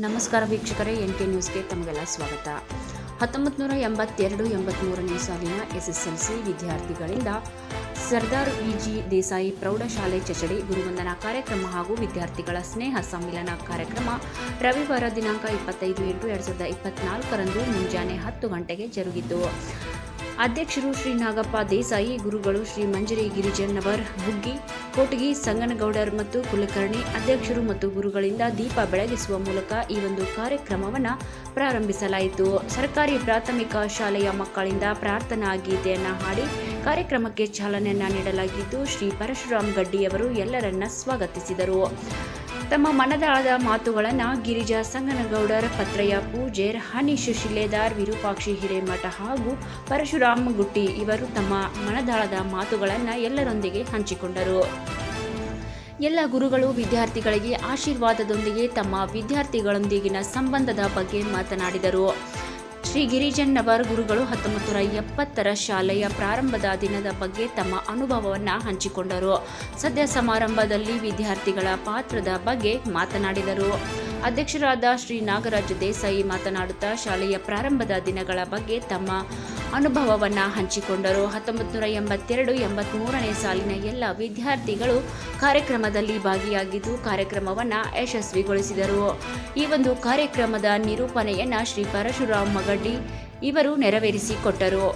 ನಮಸ್ಕಾರ ವೀಕ್ಷಕರೇ, N K ನ್ಯೂಸ್ಗೆ ತಮಗೆಲ್ಲ ಸ್ವಾಗತ. ಹತ್ತೊಂಬತ್ತು ನೂರ ಎಂಬತ್ತೆರಡು ಎಂಬತ್ತ್ಮೂರನೇ ಸಾಲಿನ ಸಿ ವಿದ್ಯಾರ್ಥಿಗಳಿಂದ ಸರ್ದಾರ್ ವಿಜಿ ದೇಸಾಯಿ ಪ್ರೌಢಶಾಲೆ ಚಚಡಿ ಗುರುವಂದನಾ ಕಾರ್ಯಕ್ರಮ ಹಾಗೂ ವಿದ್ಯಾರ್ಥಿಗಳ ಸ್ನೇಹ ಸಮ್ಮಿಲನ ಕಾರ್ಯಕ್ರಮ ರವಿವಾರ ದಿನಾಂಕ ಇಪ್ಪತ್ತೈದು ಎಂಟು ಎರಡು ಸಾವಿರದ ಇಪ್ಪತ್ನಾಲ್ಕರಂದು ಮುಂಜಾನೆ ಹತ್ತು ಗಂಟೆಗೆ ಜರುಗಿತು. ಅಧ್ಯಕ್ಷರು ಶ್ರೀ ನಾಗಪ್ಪ ದೇಸಾಯಿ, ಗುರುಗಳು ಶ್ರೀ ಮಂಜರಿ ಗಿರಿಜನ್ನವರ್ ಬುಗ್ಗಿ ಕೋಟಗಿ ಸಂಗನಗೌಡರ್ ಮತ್ತು ಕುಲಕರ್ಣಿ ಅಧ್ಯಕ್ಷರು ಮತ್ತು ಗುರುಗಳಿಂದ ದೀಪ ಬೆಳಗಿಸುವ ಮೂಲಕ ಈ ಒಂದು ಕಾರ್ಯಕ್ರಮವನ್ನು ಪ್ರಾರಂಭಿಸಲಾಯಿತು. ಸರ್ಕಾರಿ ಪ್ರಾಥಮಿಕ ಶಾಲೆಯ ಮಕ್ಕಳಿಂದ ಪ್ರಾರ್ಥನಾ ಗೀತೆಯನ್ನು ಹಾಡಿ ಕಾರ್ಯಕ್ರಮಕ್ಕೆ ಚಾಲನೆಯನ್ನು ನೀಡಲಾಗಿದ್ದು, ಶ್ರೀ ಪರಶುರಾಮ್ ಗಡ್ಡಿಯವರು ಎಲ್ಲರನ್ನ ಸ್ವಾಗತಿಸಿದರು. ತಮ್ಮ ಮನದಾಳದ ಮಾತುಗಳನ್ನು ಗಿರಿಜಾ ಸಂಗನಗೌಡರ ಪತ್ರಯ್ಯ ಪೂಜೇರ್ ಹನಿ ಶಿಲೇದಾರ್ ವಿರೂಪಾಕ್ಷಿ ಹಿರೇಮಠ ಹಾಗೂ ಪರಶುರಾಮ್ ಗುಟ್ಟಿ ಇವರು ತಮ್ಮ ಮನದಾಳದ ಮಾತುಗಳನ್ನು ಎಲ್ಲರೊಂದಿಗೆ ಹಂಚಿಕೊಂಡರು. ಎಲ್ಲ ಗುರುಗಳು, ವಿದ್ಯಾರ್ಥಿಗಳಿಗೆ ಆಶೀರ್ವಾದದೊಂದಿಗೆ ತಮ್ಮ ವಿದ್ಯಾರ್ಥಿಗಳೊಂದಿಗಿನ ಸಂಬಂಧದ ಬಗ್ಗೆ ಮಾತನಾಡಿದರು. ಶ್ರೀ ಗಿರಿಜನ್ನವರ್ ಗುರುಗಳು ಹತ್ತೊಂಬತ್ತು ನೂರ ಎಪ್ಪತ್ತರ ಶಾಲೆಯ ಪ್ರಾರಂಭದ ದಿನದ ಬಗ್ಗೆ ತಮ್ಮ ಅನುಭವವನ್ನು ಹಂಚಿಕೊಂಡರು. ಸದ್ಯ ಸಮಾರಂಭದಲ್ಲಿ ವಿದ್ಯಾರ್ಥಿಗಳ ಪಾತ್ರದ ಬಗ್ಗೆ ಮಾತನಾಡಿದರು. ಅಧ್ಯಕ್ಷರಾದ ಶ್ರೀ ನಾಗರಾಜ್ ದೇಸಾಯಿ ಮಾತನಾಡುತ್ತಾ ಶಾಲೆಯ ಪ್ರಾರಂಭದ ದಿನಗಳ ಬಗ್ಗೆ ತಮ್ಮ ಅನುಭವವನ್ನು ಹಂಚಿಕೊಂಡರು. ಹತ್ತೊಂಬತ್ತು ನೂರ ಎಂಬತ್ತೆರಡು ಎಂಬತ್ತ್ಮೂರನೇ ಸಾಲಿನ ಎಲ್ಲ ವಿದ್ಯಾರ್ಥಿಗಳು ಕಾರ್ಯಕ್ರಮದಲ್ಲಿ ಭಾಗಿಯಾಗಿದ್ದು ಕಾರ್ಯಕ್ರಮವನ್ನು ಯಶಸ್ವಿಗೊಳಿಸಿದರು. ಈ ಒಂದು ಕಾರ್ಯಕ್ರಮದ ನಿರೂಪಣೆಯನ್ನು ಶ್ರೀ ಪರಶುರಾಮ್ ಮಗಡ್ಡಿ ಇವರು ನೆರವೇರಿಸಿಕೊಟ್ಟರು.